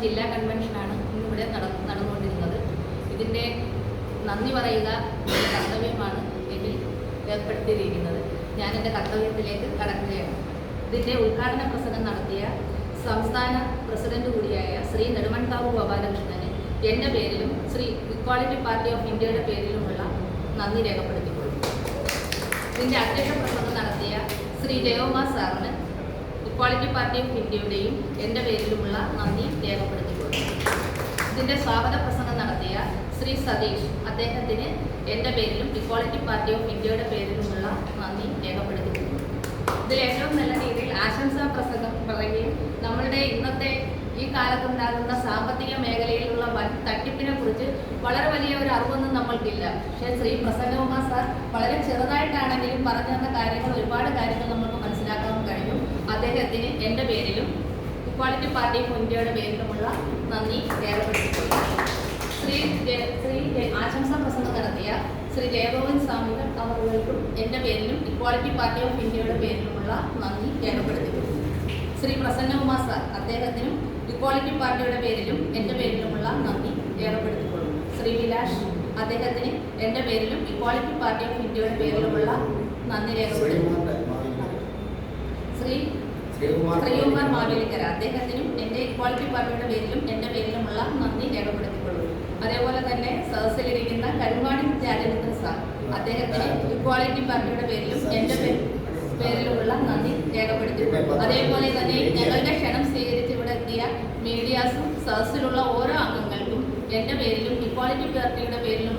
ജില്ലാ കൺവെൻഷനാണ് ഇന്നിവിടെ നട- നടന്നുകൊണ്ടിരുന്നത്. ഇതിന്റെ നന്ദി പറയുക കർത്തവ്യമാണ് എന്നിൽ ഏർപ്പെടുത്തിയിരിക്കുന്നത്. ഞാൻ എന്റെ കർത്തവ്യത്തിലേക്ക് കടക്കുകയാണ്. ഇതിന്റെ ഉദ്ഘാടന പ്രസംഗം നടത്തിയ സംസ്ഥാന പ്രസിഡന്റ് കൂടിയായ ശ്രീ നെടുമൺകാവ് ഗോപാലകൃഷ്ണന് എന്റെ പേരിലും ശ്രീ ഇക്വാളിറ്റി പാർട്ടി ഓഫ് ഇന്ത്യയുടെ പേരിലുമുള്ള നന്ദി രേഖപ്പെടുത്തിക്കൊള്ളുന്നു. ഇതിന്റെ അധ്യക്ഷ പ്രസംഗം നടത്തിയ ശ്രീ ജയോമാ സാറിന് ഇക്വാളിറ്റി പാർട്ടി ഓഫ് ഇന്ത്യയുടെയും എന്റെ പേരിലുമുള്ള നന്ദി രേഖപ്പെടുത്തിക്കൊള്ളു ഇതിന്റെ സ്വാഗത പ്രസംഗം നടത്തിയ ശ്രീ സതീഷ് അദ്ദേഹത്തിന് എന്റെ പേരിലും ഇക്വാളിറ്റി പാർട്ടി ഓഫ് ഇന്ത്യയുടെ പേരിലുമുള്ള നന്ദി രേഖപ്പെടുത്തിക്കൊള്ളു ഇതിൽ ഏറ്റവും നല്ല രീതിയിൽ ആശംസാ പ്രസംഗം പറയുകയും നമ്മളുടെ ഇന്നത്തെ ഈ കാലത്തുണ്ടാകുന്ന സാമ്പത്തിക മേഖലയിലുള്ള വൻ തട്ടിപ്പിനെ കുറിച്ച് വളരെ വലിയ ഒരു അറിവൊന്നും നമ്മൾക്കില്ല. പക്ഷേ ശ്രീ പ്രസന്നകുമാർ സാർ വളരെ ചെറുതായിട്ടാണെങ്കിലും പറഞ്ഞു തന്ന അദ്ദേഹത്തിന് എന്റെ പേരിലും ഇക്വാളിറ്റി പാർട്ടി ഓഫ് ഇന്ത്യയുടെ പേരിലുമുള്ള നന്ദി രേഖപ്പെടുത്തിയിട്ടുണ്ട് ശ്രീ ശ്രീ ആശംസ പ്രസംഗം നടത്തിയ ശ്രീ ജയഭവൻ സ്വാമികൾ അവർക്കും എന്റെ പേരിലും ഇക്വാളിറ്റി പാർട്ടി ഓഫ് ഇന്ത്യയുടെ പേരിലുമുള്ള നന്ദി രേഖപ്പെടുത്തിയിട്ടുണ്ട് ശ്രീ പ്രസന്നകുമാർ സാർ അദ്ദേഹത്തിനും ഇക്വാളിറ്റി പാർട്ടിയുടെ പേരിലും എന്റെ പേരിലുമുള്ള നന്ദി രേഖപ്പെടുത്തിക്കൊള്ളുന്നു. ശ്രീ വിലാഷ് അദ്ദേഹത്തിന് എന്റെ പേരിലും ഇക്വാളിറ്റി പാർട്ടി ഓഫ് ഇന്ത്യയുടെ പേരിലുമുള്ള നന്ദി രേഖപ്പെടുത്തുന്നു ശ്രീകുമാർ മാവേലിക്കര അദ്ദേഹത്തിനും എന്റെ ഇക്വാളിറ്റി പാർട്ടിയുടെ പേരിലും എന്റെ പേരിലുമുള്ള നന്ദി രേഖപ്പെടുത്തിക്കൊള്ളുന്നു അതേപോലെ തന്നെ സദസ്സിലിരിക്കുന്ന കരുവാടി രാജേന്ദ്രൻ സാർ. അദ്ദേഹത്തിന് ഇക്വാളിറ്റി പാർട്ടിയുടെ പേരിലും എന്റെ പേരിലുമുള്ള നന്ദി രേഖപ്പെടുത്തിക്കൊള്ളുന്നു അതേപോലെ തന്നെ ഞങ്ങളുടെ ക്ഷണം സ്വീകരിച്ച് ഇവിടെ എത്തിയ മീഡിയാസും സദസ്സിലുള്ള ഓരോ അംഗങ്ങൾക്കും എന്റെ പേരിലും ഇക്വാളിറ്റി പാർട്ടിയുടെ നന്ദി